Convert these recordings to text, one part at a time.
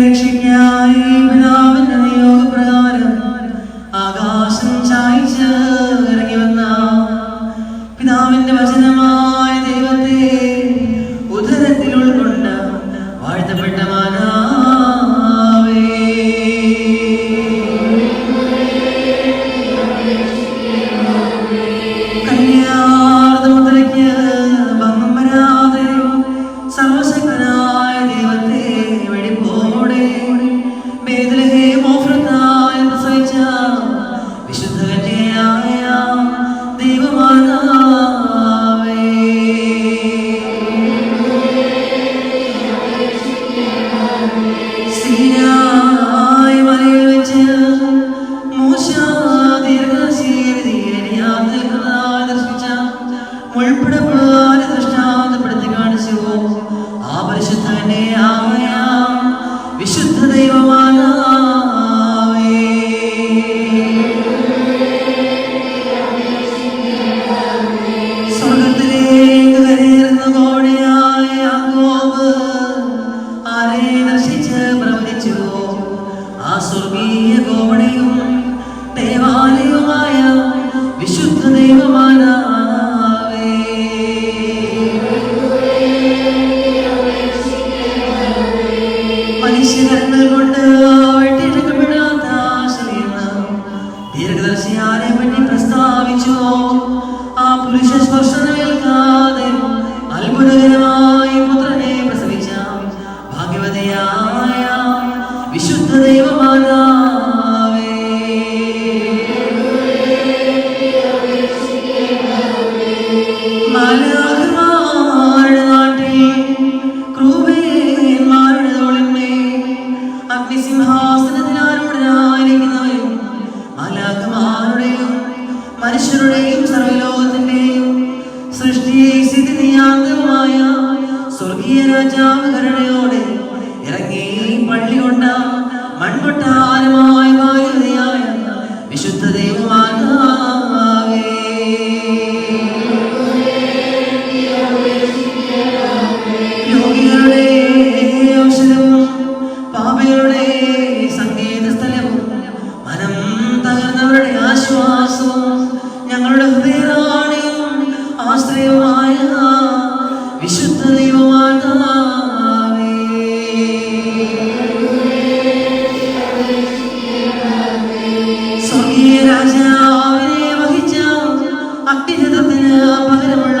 രക്ഷിക്കായി പിതാവിന്റെ നിയോഗപ്രകാരം ആകാശം ചായ്ച്ച് ഇറങ്ങി വന്ന പിതാവിന്റെ വചനമായ ദൈവത്തെ ഉദരത്തിൽ ഉൾക്കൊണ്ട് വാഴ്ത്തപ്പെട്ട മാനാവേ കന്യാർദ്ദമുദ്രയ്ക്ക് ഭംഗം വരാതെ സർവശക്തനായ ദൈവത്തെ pretty boy. ആരെ ദർശിച്ച് പ്രവചിച്ചു ആ സ്വർഗീയ കോവണിയും ദേവാലയവുമായ വിശുദ്ധ ദൈവമാനാവേ മനുഷ്യകരങ്ങൾ കൊണ്ട് വെട്ടിയെടുക്കപ്പെടാത്ത ദീർഘദർശിയാരെ പറ്റി പ്രസ്താവിച്ചു. ആ പുരുഷ സ്പർശനമേൽക്കാതെ മനുഷ്യരുടെയും സർവലോകത്തിന്റെയും സൃഷ്ടിയെ സ്ഥിതിനിയാന്തവുമായ സ്വർഗീയ രാജാവ് കരുണയോടെ വിശുദ്ധ ദൈവമാതാവേ സ്വർഗീയ രാജാവിനെ വഹിച്ച അഗ്നിരഥത്തിന് പകരമുള്ള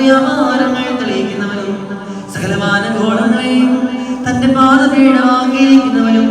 തന്റെ മഹത്വ്യാപാരങ്ങൾ തെളിയിക്കുന്നവനും സകലമാന ഗോളങ്ങളെയും തന്റെ പാദപീഠമാക്കിയിരിക്കുന്നവനും